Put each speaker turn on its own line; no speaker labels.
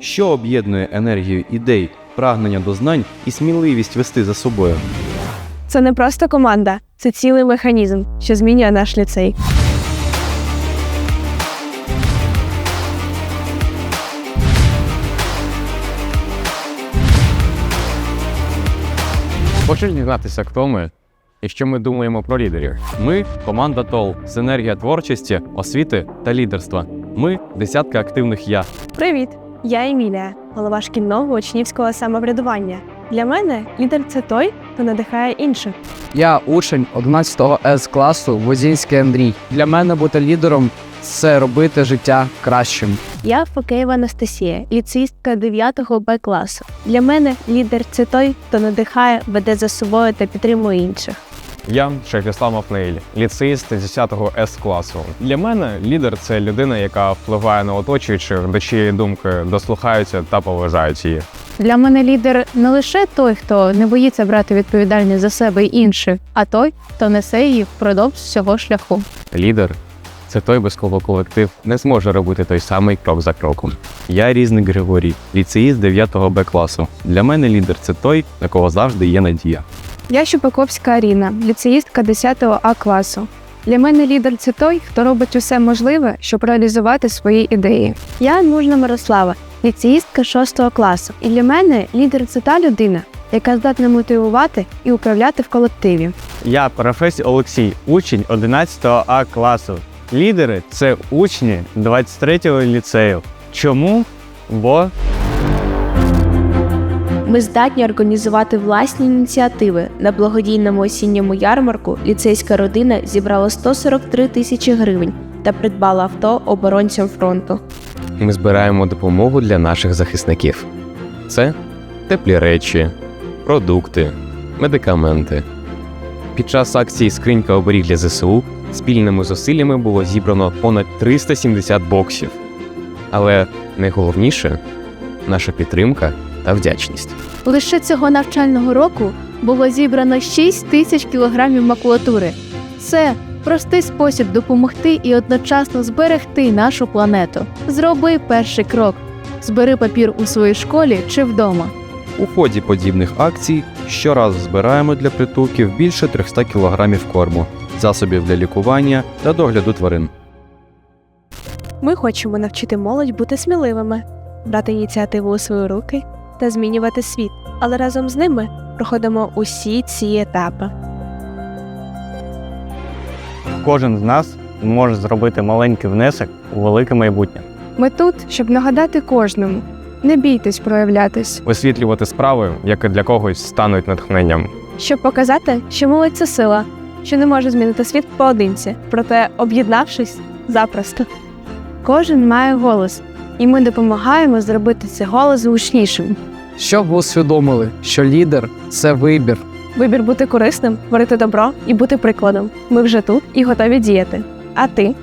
що об'єднує енергію ідей, прагнення до знань і сміливість вести за собою.
Це не просто команда, це цілий механізм, що змінює наш ліцей.
Хочеш дізнатися, хто ми і що ми думаємо про лідерів? Ми команда ТОЛ, синергія творчості, освіти та лідерства. Ми десятка активних я.
Привіт! Я Емілія, голова шкільного учнівського самоврядування. Для мене лідер це той, хто надихає інших.
Я учень 11 С класу Возінський Андрій. Для мене бути лідером це робити життя кращим.
Я Фокеєва Анастасія, ліцеїстка 9 Б класу. Для мене лідер це той, хто надихає, веде за собою та підтримує інших.
Я Шахіслав Мафнейль, ліцеїст 10-го С класу. Для мене лідер це людина, яка впливає на оточуючих, до чиєї думки дослухаються та поважають її.
Для мене лідер не лише той, хто не боїться брати відповідальність за себе і інших, а той, хто несе її впродовж всього шляху.
Лідер це той, без кого колектив не зможе робити той самий крок за кроком. Я різник Григорій, ліцеїст 9-го Б класу. Для мене лідер це той, на кого завжди є надія.
Я Щупаковська Аріна, ліцеїстка 10 А класу. Для мене лідер це той, хто робить усе можливе, щоб реалізувати свої ідеї.
Я Нужна Мирослава, ліцеїстка 6 класу. І для мене лідер це та людина, яка здатна мотивувати і управляти в колективі.
Я Парафесь Олексій, учень 11 А класу. Лідери це учні 23-го ліцею. Чому? Бо
Ми здатні організувати власні ініціативи. На благодійному осінньому ярмарку ліцейська родина зібрала 143 тисячі гривень та придбала авто оборонцям фронту.
Ми збираємо допомогу для наших захисників. Це теплі речі, продукти, медикаменти. Під час акції Скринька оберіг для ЗСУ спільними зусиллями було зібрано понад 370 боксів. Але найголовніше наша підтримка та вдячність.
Лише цього навчального року було зібрано 6 тисяч кілограмів макулатури. Це простий спосіб допомогти і одночасно зберегти нашу планету. Зроби перший крок. Збери папір у своїй школі чи вдома.
У ході подібних акцій щоразу збираємо для притулків більше 300 кг корму, засобів для лікування та догляду тварин. Ми хочемо навчити молодь бути сміливими, брати ініціативу у свої руки та змінювати світ, але разом з ними проходимо усі ці етапи.
кожен з нас може зробити маленький внесок у велике майбутнє.
Ми тут, щоб нагадати кожному. Не бійтесь проявлятись.
Висвітлювати справи, які для когось стануть натхненням.
Щоб показати, що молодь це сила, що не може змінити світ поодинці, проте об'єднавшись запросто.
Кожен має голос, і ми допомагаємо зробити цей голос гучнішим.
Щоб ви усвідомили, що лідер це вибір.
Вибір бути корисним, творити добро і бути прикладом. Ми вже тут і готові діяти. А ти?